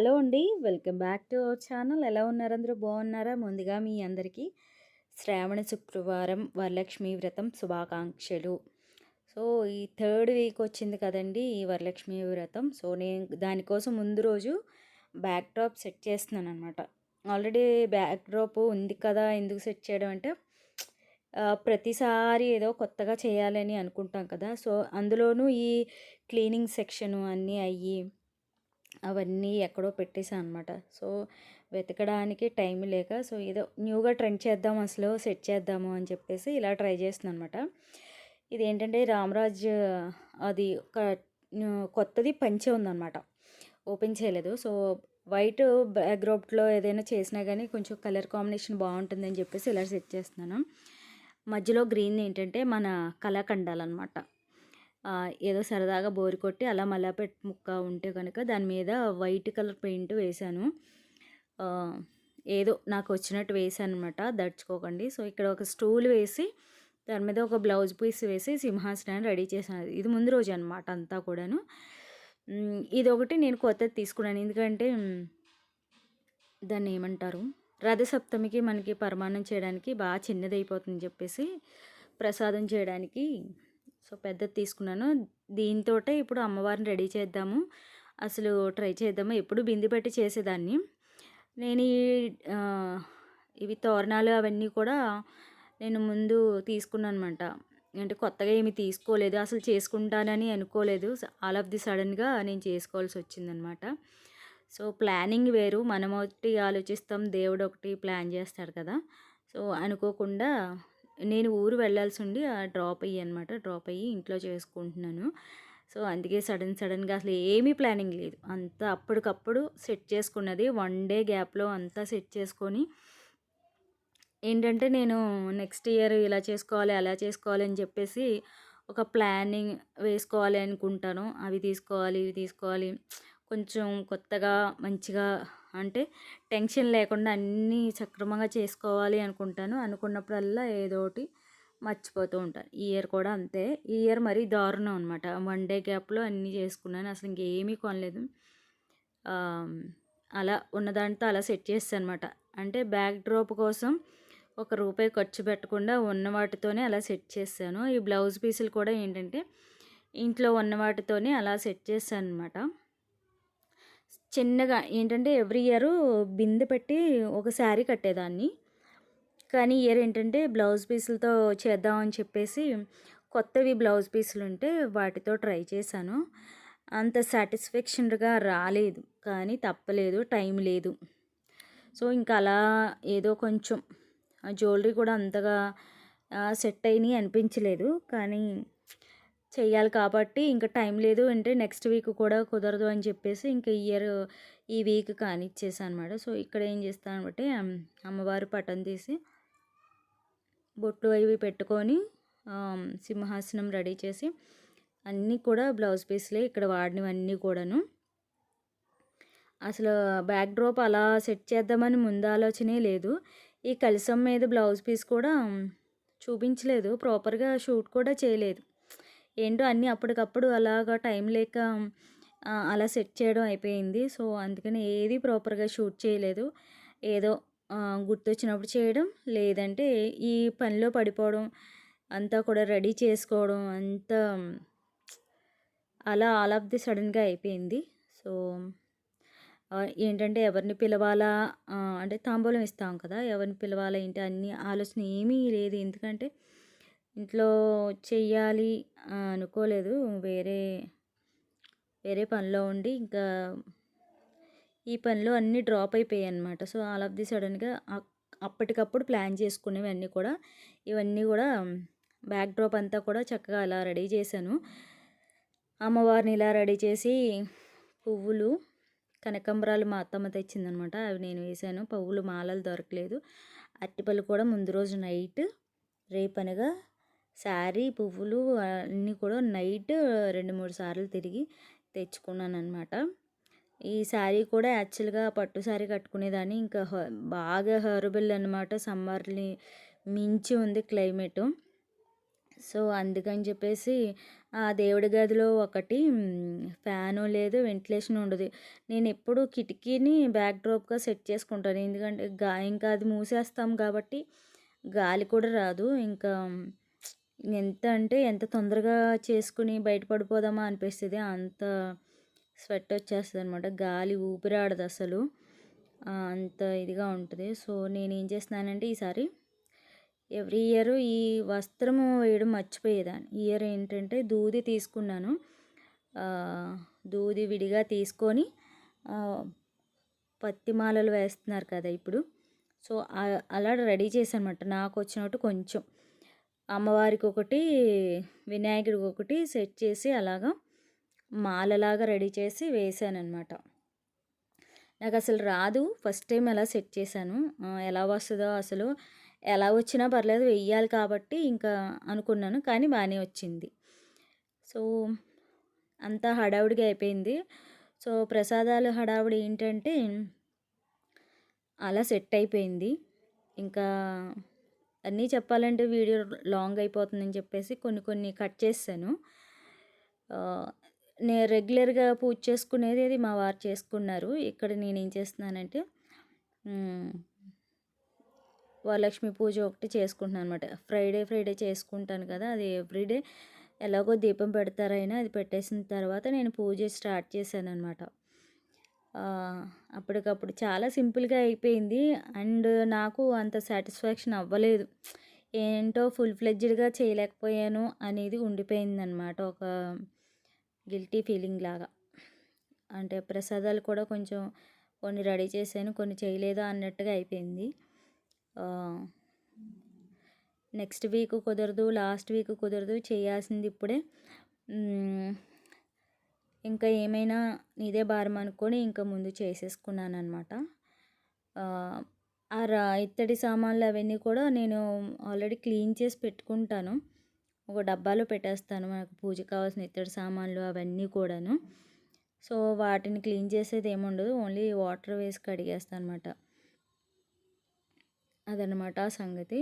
Hello అండి. Welcome back to our channel. ఎలా ఉన్నారు అందరూ బాగున్నారా? ముందుగా మీ అందరికీ శ్రావణ శుక్రవారం వరలక్ష్మి వ్రతం శుభాకాంక్షలు. సో, ఈ థర్డ్ వీక్ వచ్చింది కదండి ఈ వరలక్ష్మి వ్రతం. సో, నేను దానికోసం ముందు రోజు బ్యాక్ డ్రాప్ సెట్ చేస్తున్నాను అనమాట ఆల్రెడీ బ్యాక్ డ్రాప్ ఉంది కదా! ఎందుకు సెట్ చేయడం అంటే ప్రతిసారి ఏదో కొత్తగా చేయాలని అనుకుంటాం కదా! సో, అందులోనూ ఈ క్లీనింగ్ సెక్షను అన్నీ అయ్యి అవన్నీ ఎక్కడో పెట్టేసా అనమాట. సో, వెతకడానికి టైం లేక సో, ఏదో న్యూగా ట్రెండ్ చేద్దాం అసలు సెట్ చేద్దాము అని చెప్పేసి ఇలా ట్రై చేస్తున్నాను అనమాట ఇది ఏంటంటే రామరాజ్ అది ఒక కొత్తది పంచే ఉందనమాట. ఓపెన్ చేయలేదు. సో, వైట్ బ్యాక్గ్రౌండ్లో ఏదైనా చేసినా కానీ కొంచెం కలర్ కాంబినేషన్ బాగుంటుందని చెప్పేసి ఇలా సెట్ చేస్తున్నాను. మధ్యలో గ్రీన్ ఏంటంటే మన కళాఖండాలన్నమాట ఏదో సరదాగా బోరు కొట్టి అలా మల్లెపేట ముక్క ఉంటే కనుక దాని మీద వైట్ కలర్ పెయింట్ వేశాను. నాకు వచ్చినట్టు వేసాను అనమాట దడుచుకోకండి. సో, ఇక్కడ ఒక స్టూల్ వేసి దాని మీద ఒక బ్లౌజ్ పీస్ వేసి సింహాసనాన్ని రెడీ చేశాను. ఇది ముందు రోజు అనమాట అంతా కూడాను. ఇది ఒకటి నేను కొత్తది తీసుకున్నాను. ఎందుకంటే దాన్ని ఏమంటారు రథసప్తమికి మనకి పరమాన్నం చేయడానికి బాగా చిన్నదైపోతుందని చెప్పేసి ప్రసాదం చేయడానికి సో, పెద్దది తీసుకున్నాను. దీనితోటే ఇప్పుడు అమ్మవారిని రెడీ చేద్దాము. అసలు ట్రై చేద్దాము. ఎప్పుడు బింది పెట్టి చేసేదాన్ని. నేను ఈ ఇవి తోరణాలు అవన్నీ కూడా నేను ముందు తీసుకున్నాననమాట. అంటే కొత్తగా ఏమి తీసుకోలేదు. అసలు చేసుకుంటానని అనుకోలేదు. ఆల్ ఆఫ్ ది సడన్గా నేను చేసుకోవాల్సి వచ్చిందనమాట సో, ప్లానింగ్ వేరు. మనం ఒకటి ఆలోచిస్తాం. దేవుడు ఒకటి ప్లాన్ చేస్తాడు కదా! సో, అనుకోకుండా నేను ఊరు వెళ్ళాల్సి ఉండి ఆ డ్రాప్ అయ్యి అనమాట డ్రాప్ అయ్యి ఇంట్లో చేసుకుంటున్నాను. సో, అందుకే సడన్ సడన్గా అసలు ఏమీ ప్లానింగ్ లేదు. అంతా అప్పటికప్పుడు సెట్ చేసుకున్నది. వన్ డే గ్యాప్‌లో అంతా సెట్ చేసుకొని ఏంటంటే నేను నెక్స్ట్ ఇయర్ ఇలా చేసుకోవాలి, అలా చేసుకోవాలి అని చెప్పేసి ఒక ప్లానింగ్ వేసుకోవాలి అనుకుంటాను. అవి తీసుకోవాలి, ఇవి తీసుకోవాలి. కొంచెం కొత్తగా మంచిగా అంటే టెన్షన్ లేకుండా అన్నీ సక్రమంగా చేసుకోవాలి అనుకుంటాను. అనుకున్నప్పుడల్లా ఏదో ఒకటి మర్చిపోతూ ఉంటాను. ఈ ఇయర్ కూడా అంతే. ఈ ఇయర్ మరీ దారుణం అనమాట. వన్ డే గ్యాప్‌లో అన్నీ చేసుకున్నాను. అసలు ఇంకేమీ కొనలేదు. అలా ఉన్నదాంతో అలా సెట్ చేసేసానమాట. అంటే బ్యాక్ డ్రాప్ కోసం ఒక రూపాయి ఖర్చు పెట్టకుండా ఉన్న వాటితోనే అలా సెట్ చేశాను. ఈ బ్లౌజ్ పీసులు కూడా ఏంటంటే ఇంట్లో ఉన్న వాటితోనే అలా సెట్ చేశాననమాట. చిన్నగా ఏంటంటే ఎవ్రీ ఇయర్ బిందె పెట్టి ఒక శారీ కట్టేదాన్ని. కానీ ఇయర్ ఏంటంటే బ్లౌజ్ పీసులతో చేద్దామని చెప్పేసి కొత్తవి బ్లౌజ్ పీసులు ఉంటే వాటితో ట్రై చేశాను. అంత సాటిస్ఫాక్షన్‌గా రాలేదు. కానీ తప్పలేదు. టైం లేదు. సో, ఇంకా అలా ఏదో కొంచెం ఆ జ్యువెలరీ కూడా అంతగా సెట్ అయినాయి అనిపించలేదు. కానీ చేయాలి కాబట్టి ఇంకా టైం లేదు అంటే నెక్స్ట్ వీక్ కూడా కుదరదు అని చెప్పేసి ఇంక ఇయర్ ఈ వీక్ కానిచ్చేసానమాట. సో, ఇక్కడ ఏం చేస్తాను అంటే అమ్మవారు పటం తీసి బొట్లు అవి పెట్టుకొని సింహాసనం రెడీ చేసి అన్నీ కూడా బ్లౌజ్ పీస్లే ఇక్కడ వాడినవన్నీ కూడాను. అసలు బ్యాక్ డ్రాప్ అలా సెట్ చేద్దామని ముందు ఆలోచనే లేదు. ఈ కలశం మీద బ్లౌజ్ పీస్ కూడా చూపించలేదు. ప్రాపర్‌గా షూట్ కూడా చేయలేదు. ఏంటో అన్నీ అప్పటికప్పుడు అలాగా టైం లేక అలా సెట్ చేయడం అయిపోయింది. సో, అందుకని ఏది ప్రాపర్‌గా షూట్ చేయలేదు. ఏదో గుర్తొచ్చినప్పుడు చేయడం, లేదంటే ఈ పనిలో పడిపోవడం, అంతా కూడా రెడీ చేసుకోవడం అంతా అలా ఆల్ ఆఫ్ ది సడన్గా అయిపోయింది. సో, ఏంటంటే ఎవరిని పిలవాలా అంటే తాంబూలం ఇస్తాం కదా! ఎవరిని పిలవాలా ఏంటి అన్ని ఆలోచన ఏమీ లేదు. ఎందుకంటే ఇంట్లో చెయ్యాలి అనుకోలేదు. వేరే వేరే పనిలో ఉండి ఇంకా ఈ పనిలో అన్నీ డ్రాప్ అయిపోయాయి అనమాట సో, ఆల్ ఆఫ్ ది సడన్గా అప్పటికప్పుడు ప్లాన్ చేసుకునేవన్నీ కూడా ఇవన్నీ కూడా బ్యాక్ డ్రాప్ అంతా కూడా చక్కగా అలా రెడీ చేశాను. అమ్మవారిని ఇలా రెడీ చేసి పువ్వులు, కనకాంబరాలు మా అత్తమ్మ తెచ్చిందనమాట. అవి నేను వేసాను పువ్వులు మాలలు దొరకలేదు. అరటిపళ్ళు కూడా ముందు రోజు నైట్ రేపనగా శారీ, పువ్వులు అన్నీ కూడా నైట్ 2, 3 సార్లు తిరిగి తెచ్చుకున్నాను అనమాట ఈ శారీ కూడా యాక్చువల్‌గా పట్టు శారీ కట్టుకునేదాన్ని. ఇంకా హ బాగా హారబుల్ అనమాట. సమ్మర్‌ని మించి ఉంది క్లైమేటు. సో అందుకని చెప్పేసి ఆ దేవుడి గదిలో ఒకటి ఫ్యాను లేదు వెంటిలేషన్ ఉండదు నేను ఎప్పుడు కిటికీని బ్యాక్ డ్రాప్గా సెట్ చేసుకుంటాను ఎందుకంటే గా ఇంకా అది మూసేస్తాం కాబట్టి గాలి కూడా రాదు ఇంకా ఎంత అంటే ఎంత తొందరగా చేసుకుని బయటపడిపోదామా అనిపిస్తుంది. అంత స్వెట్ వచ్చేస్తుంది అనమాట గాలి ఊపిరాడదు అసలు. అంత ఇదిగా ఉంటుంది. సో నేను ఏం చేస్తున్నానంటే ఈసారి ఎవ్రీ ఇయర్ ఈ వస్త్రము వేయడం మర్చిపోయేదాన్ని. ఈ ఇయర్ ఏంటంటే దూది తీసుకున్నాను. దూది విడిగా తీసుకొని పత్తి మాలలు వేస్తున్నారు కదా ఇప్పుడు. సో అలా రెడీ చేశానమాట నాకు వచ్చినట్టు కొంచెం. అమ్మవారికి ఒకటి వినాయకుడికి ఒకటి సెట్ చేసి అలాగా మాలలాగా రెడీ చేసి వేసానమాట నాకు అసలు రాదు. ఫస్ట్ టైం ఎలా సెట్ చేశాను. ఎలా వస్తుందో అసలు ఎలా వచ్చినా పర్లేదు వెయ్యాలి కాబట్టి ఇంకా అనుకున్నాను కానీ బాగానే వచ్చింది. సో అంతా హడావుడిగా అయిపోయింది. సో ప్రసాదాలు హడావుడి ఏంటంటే అలా సెట్ అయిపోయింది. ఇంకా అన్నీ చెప్పాలంటే వీడియో లాంగ్ అయిపోతుందని చెప్పేసి కొన్ని కొన్ని కట్ చేశాను నేను రెగ్యులర్గా పూజ చేసుకునేది అది మా వారు చేసుకున్నారు. ఇక్కడ నేను ఏం చేస్తున్నానంటే వరలక్ష్మి పూజ ఒకటి చేసుకుంటున్నాను అనమాట ఫ్రైడే ఫ్రైడే చేసుకుంటాను కదా అది ఎవ్రీడే ఎలాగో దీపం పెడతారైనా అది పెట్టేసిన తర్వాత నేను పూజ స్టార్ట్ చేశాను అనమాట అప్పటికప్పుడు చాలా సింపుల్గా అయిపోయింది. అండ్ నాకు అంత సాటిస్ఫాక్షన్ అవ్వలేదు. ఏంటో ఫుల్ ఫ్లెడ్జ్డ్గా చేయలేకపోయాను అనేది ఉండిపోయింది అనమాట ఒక గిల్టీ ఫీలింగ్ లాగా. అంటే ప్రసాదాలు కూడా కొంచెం కొన్ని రెడీ చేశాను కొన్ని చేయలేదా అన్నట్టుగా అయిపోయింది. నెక్స్ట్ వీక్ కుదరదు లాస్ట్ వీక్ కుదరదు చేయాల్సింది ఇప్పుడే. ఇంకా ఏమైనా ఇదే భారం అనుకొని ఇంకా ముందు చేసేసుకున్నాను అనమాట ఆ రా ఇత్తడి సామాన్లు అవన్నీ కూడా నేను ఆల్రెడీ క్లీన్ చేసి పెట్టుకుంటాను. ఒక డబ్బాలో పెట్టేస్తాను మనకు పూజ కావాల్సిన ఇత్తడి సామాన్లు అవన్నీ కూడాను. సో వాటిని క్లీన్ చేసేది ఏముండదు ఓన్లీ వాటర్ వేసి కడిగేస్తాను అనమాట అదనమాట ఆ సంగతి.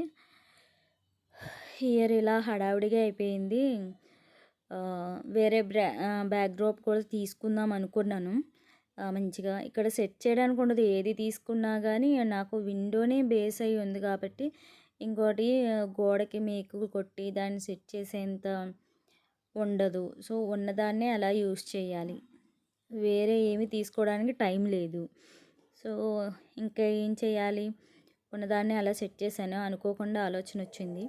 ఇయర్ ఇలా హడావిడిగా అయిపోయింది. వేరే బ్రా బ్యాక్ డ్రాప్ కూడా తీసుకుందాం అనుకున్నాను. మంచిగా ఇక్కడ సెట్ చేయడానికి ఉండదు. ఏది తీసుకున్నా కానీ నాకు విండోనే బేస్ అయి ఉంది కాబట్టి ఇంకోటి గోడకి మేకు కొట్టి దాన్ని సెట్ చేసేంత ఉండదు. సో ఉన్నదాన్నే అలా యూస్ చేయాలి. వేరే ఏమి తీసుకోవడానికి టైం లేదు. సో ఇంకా ఏం చేయాలి? ఉన్నదాన్ని అలా సెట్ చేశాను అనుకోకుండా ఆలోచన వచ్చింది.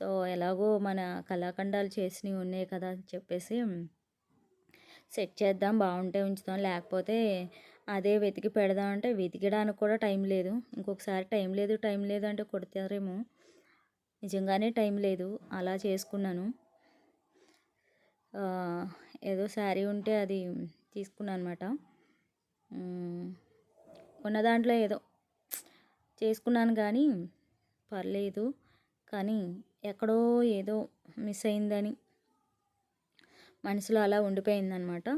సో ఎలాగో మన కళాఖండాలు చేసినవి ఉన్నాయి కదా అని చెప్పేసి సెట్ చేద్దాం బాగుంటే ఉంచుదాం లేకపోతే అదే వెతికి పెడదాం అంటే వెతికడానికి కూడా టైం లేదు. ఇంకొకసారి టైం లేదు టైం లేదు అంటే కొడతారేమో. నిజంగానే టైం లేదు అలా చేసుకున్నాను. ఏదో శారీ ఉంటే అది తీసుకున్నాను అనమాట ఉన్న దాంట్లో ఏదో చేసుకున్నాను కానీ పర్లేదు. కానీ ఎక్కడో ఏదో మిస్ అయిందని మనసులో అలా ఉండిపోయిందనమాట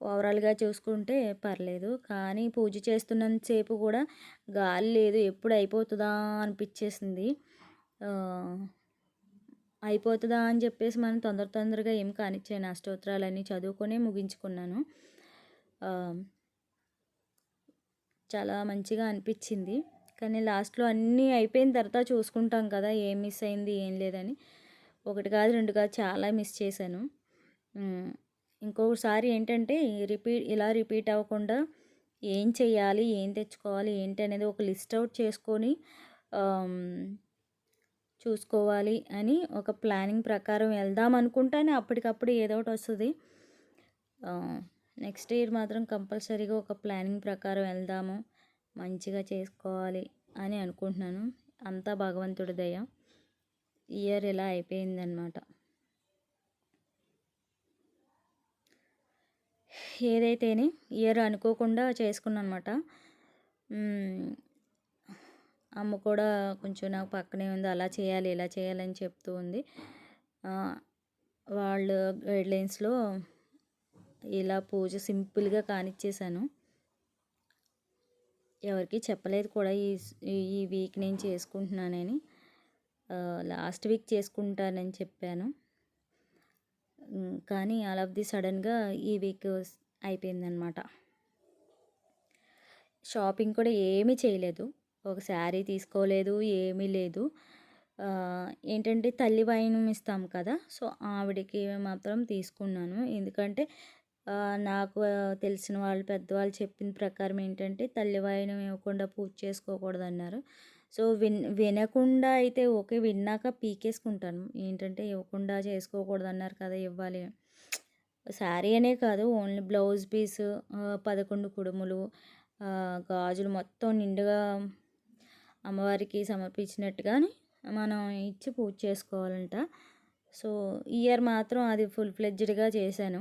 ఓవరాల్గా చూసుకుంటే పర్లేదు కానీ పూజ చేస్తున్నంతసేపు కూడా గాలి లేదు ఎప్పుడు అయిపోతుందా అనిపించేసింది. అయిపోతుందా అని చెప్పేసి మనం తొందర తొందరగా ఏం కానిచ్చాను స్తోత్రాలన్నీ చదువుకొని ముగించుకున్నాను. చాలా మంచిగా అనిపించింది. కానీ లాస్ట్లో అన్నీ అయిపోయిన తర్వాత చూసుకుంటాం కదా ఏం మిస్ అయింది ఏం లేదని. ఒకటి కాదు రెండు కాదు చాలా మిస్ చేశాను. ఇంకొకసారి ఏంటంటే రిపీట్ ఇలా రిపీట్ అవ్వకుండా ఏం చేయాలి ఏం తెచ్చుకోవాలి ఏంటి అనేది ఒక లిస్ట్ అవుట్ చేసుకొని చూసుకోవాలి అని ఒక ప్లానింగ్ ప్రకారం వెళ్దాం అనుకుంటానే అప్పటికప్పుడు ఏదో ఒకటి వస్తుంది. నెక్స్ట్ ఇయర్ మాత్రం కంపల్సరీగా ఒక ప్లానింగ్ ప్రకారం వెళ్దాము. మంచిగా చేసుకోవాలి అని అనుకుంటున్నాను. అంతా భగవంతుడి దయ. ఇయర్ ఇలా అయిపోయిందనమాట ఏదైతేనే ఇయర్ అనుకోకుండా చేసుకున్నాను అనమాట అమ్మ కూడా కొంచెం నాకు పక్కనే ఉంది అలా చేయాలి ఇలా చేయాలని చెప్తూ ఉంది. వాళ్ళ గైడ్లైన్స్లో ఇలా పూజ సింపుల్గా కానిచ్చేసాను ఎవరికి చెప్పలేదు కూడా ఈ ఈ వీక్ నేను చేసుకుంటున్నానని. లాస్ట్ వీక్ చేసుకుంటానని చెప్పాను. కానీ ఆల్ ఆఫ్ ది సడన్గా ఈ వీక్ అయిపోయిందనమాట. షాపింగ్ కూడా ఏమీ చేయలేదు. ఒక శారీ తీసుకోలేదు ఏమీ లేదు. ఏంటంటే తల్లి వాయినం ఇస్తాం కదా సో ఆవిడకి మాత్రం తీసుకున్నాను. ఎందుకంటే నాకు తెలిసిన వాళ్ళు పెద్దవాళ్ళు చెప్పిన ప్రకారం ఏంటంటే తల్లివాయిని ఇవ్వకుండా పూజ చేసుకోకూడదు అన్నారు సో విన్ వినకుండా అయితే ఓకే విన్నాక పీకేసుకుంటాను. ఏంటంటే ఇవ్వకుండా చేసుకోకూడదు అన్నారు కదా ఇవ్వాలి. శారీ అనే కాదు ఓన్లీ బ్లౌజ్ పీస్ పదకొండు కుడుములు గాజులు మొత్తం నిండుగా అమ్మవారికి సమర్పించినట్టుగానే మనం ఇచ్చి పూజ చేసుకోవాలంట. సో ఇయర్ మాత్రం అది ఫుల్ ఫ్లెడ్జ్డ్గా చేశాను.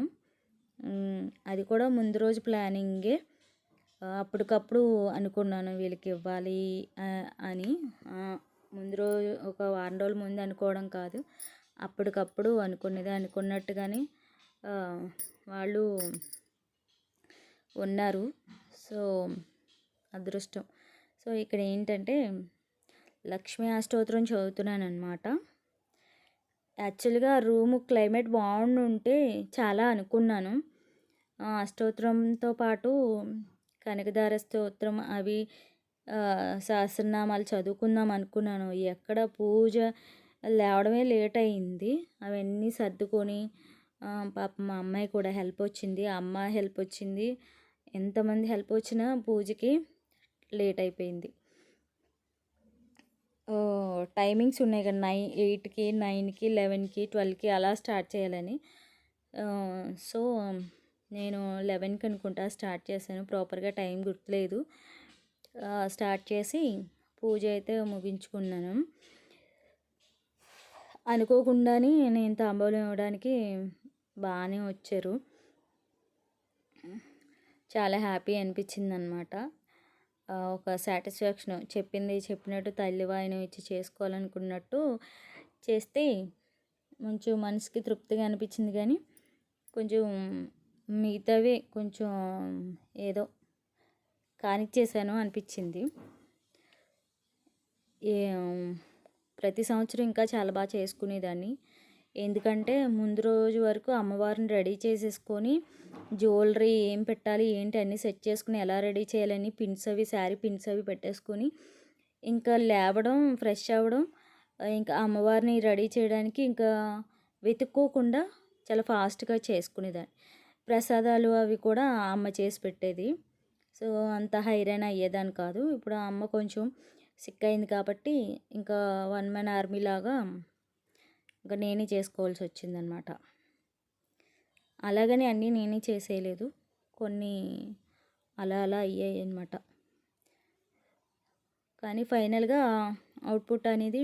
అది కూడా ముందు రోజు ప్లానింగే. అప్పటికప్పుడు అనుకున్నాను వీళ్ళకి ఇవ్వాలి అని. ముందు రోజు ఒక వారం రోజుల ముందు అనుకోవడం కాదు. అప్పటికప్పుడు అనుకునేది అనుకున్నట్టుగానే వాళ్ళు ఉన్నారు. సో అదృష్టం. సో ఇక్కడ ఏంటంటే లక్ష్మీ అష్టోత్తరం చదువుతున్నాను అనమాట యాక్చువల్గా రూమ్ క్లైమేట్ బాగుండుంటే చాలా అనుకున్నాను. అష్టోత్తరంతో పాటు కనకదార స్తోత్రం అవి సహస్రనామాలు చదువుకుందాం అనుకున్నాను. ఎక్కడ పూజ లేవడమే లేట్ అయింది అవన్నీ సర్దుకొని పాప మా అమ్మాయి కూడా హెల్ప్ వచ్చింది. అమ్మ హెల్ప్ వచ్చింది. ఎంతమంది హెల్ప్ వచ్చినా పూజకి లేట్ అయిపోయింది టైమింగ్స్ ఉన్నాయి కదా నైన్ ఎయిట్కి నైన్కి లెవెన్కి ట్వెల్వ్కి అలా స్టార్ట్ చేయాలని. సో నేను లెవెన్కి అనుకుంటా స్టార్ట్ చేశాను. ప్రాపర్గా టైం గుర్తులేదు. స్టార్ట్ చేసి పూజ అయితే ముగించుకున్నాను. అనుకోకుండానే నేను తాంబూలం ఇవ్వడానికి బాగానే వచ్చారు. చాలా హ్యాపీ అనిపించింది అనమాట ఒక సాటిస్ఫాక్షన్ చెప్పింది చెప్పినట్టు తల్లివాయిను ఇచ్చి చేసుకోవాలనుకున్నట్టు చేస్తే కొంచెం మనసుకి తృప్తిగా అనిపించింది కానీ కొంచెం మిగతావి కొంచెం ఏదో కానిచ్చేసాను అనిపించింది. ఏ ప్రతి సంవత్సరం ఇంకా చాలా బాగా చేసుకునేదాన్ని. ఎందుకంటే ముందు రోజు వరకు అమ్మవారిని రెడీ చేసేసుకొని జ్యువెలరీ ఏం పెట్టాలి ఏంటి అన్నీ సెట్ చేసుకుని ఎలా రెడీ చేయాలని పిన్స్ అవి శారీ పిన్స్ అవి పెట్టేసుకొని ఇంకా లేవడం ఫ్రెష్ అవ్వడం ఇంకా అమ్మవారిని రెడీ చేయడానికి ఇంకా వెతుక్కోకుండా చాలా ఫాస్ట్గా చేసుకునేదాన్ని. ప్రసాదాలు అవి కూడా అమ్మ చేసి పెట్టేది. సో అంత హైరాన్ అయ్యేదాన్ని కాదు. ఇప్పుడు అమ్మ కొంచెం సిక్ అయింది కాబట్టి ఇంకా వన్ మ్యాన్ ఆర్మీ లాగా ఇంకా నేనే చేసుకోవాల్సి వచ్చిందనమాట. అలాగని అన్నీ నేనే చేసేయలేదు. కొన్ని అలా అలా అయ్యాయి అనమాట కానీ ఫైనల్గా అవుట్పుట్ అనేది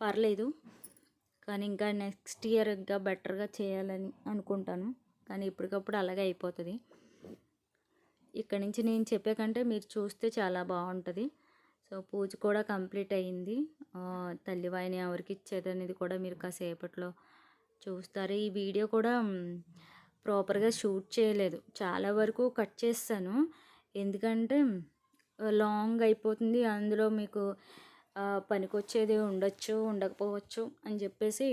పర్లేదు. కానీ ఇంకా నెక్స్ట్ ఇయర్ ఇంకా బెటర్గా చేయాలని అనుకుంటాను. కానీ ఇప్పటికప్పుడు అలాగే అయిపోతుంది. ఇక్కడ నుంచి నేను చెప్పే కంటే మీరు చూస్తే చాలా బాగుంటుంది. సో పూజ కూడా కంప్లీట్ అయ్యింది తల్లివాయిని తల్లి ఎవరికి ఇచ్చేది అనేది కూడా మీరు కాసేపట్లో చూస్తారు. ఈ వీడియో కూడా ప్రాపర్గా షూట్ చేయలేదు. చాలా వరకు కట్ చేస్తాను. ఎందుకంటే లాంగ్ అయిపోతుంది. అందులో మీకు పనికొచ్చేది ఉండొచ్చు ఉండకపోవచ్చు అని చెప్పేసి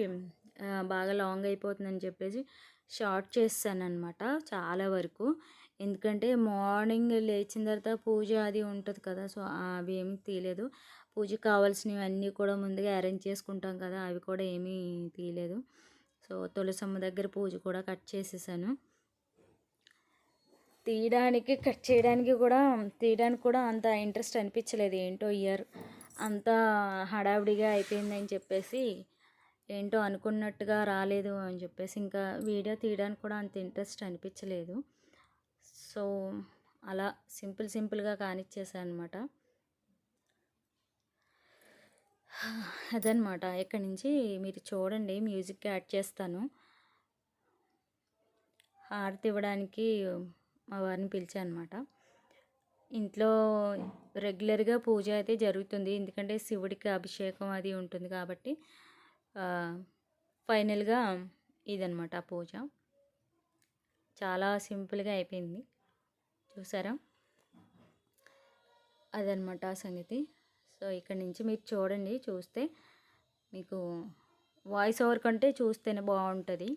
బాగా లాంగ్ అయిపోతుందని చెప్పేసి షార్ట్ చేస్తాను అనమాట చాలా వరకు. ఎందుకంటే మార్నింగ్ లేచిన తర్వాత పూజ అది ఉంటుంది కదా సో అవి ఏమీ తీయలేదు. పూజకి కావాల్సినవి అన్నీ కూడా ముందుగా అరేంజ్ చేసుకుంటాం కదా అవి కూడా ఏమీ తీయలేదు. సో తులసమ్మ దగ్గర పూజ కూడా కట్ చేసేసాను. తీయడానికి కట్ చేయడానికి కూడా తీయడానికి కూడా అంత ఇంట్రెస్ట్ అనిపించలేదు. ఏంటో ఇయర్ అంత హడావిడిగా అయిపోయిందని చెప్పేసి ఏంటో అనుకున్నట్టుగా రాలేదు అని చెప్పేసి ఇంకా వీడియో తీయడానికి కూడా అంత ఇంట్రెస్ట్ అనిపించలేదు. సో అలా సింపుల్ సింపుల్గా కానిచ్చేసాను అనమాట అదనమాట ఇక్కడి నుంచి మీరు చూడండి మ్యూజిక్ యాడ్ చేస్తాను. హారతి ఇవ్వడానికి మా వారిని పిలిచాను అనమాట ఇంట్లో రెగ్యులర్గా పూజ అయితే జరుగుతుంది. ఎందుకంటే శివుడికి అభిషేకం అది ఉంటుంది కాబట్టి ఫైనల్గా ఇదనమాట ఆ పూజ. చాలా సింపుల్గా అయిపోయింది. చూసారా? అదనమాట ఆ సంగతి. సో ఇక్కడ నుంచి మీరు చూడండి చూస్తే మీకు వాయిస్ ఓవర్ కంటే చూస్తేనే బాగుంటుంది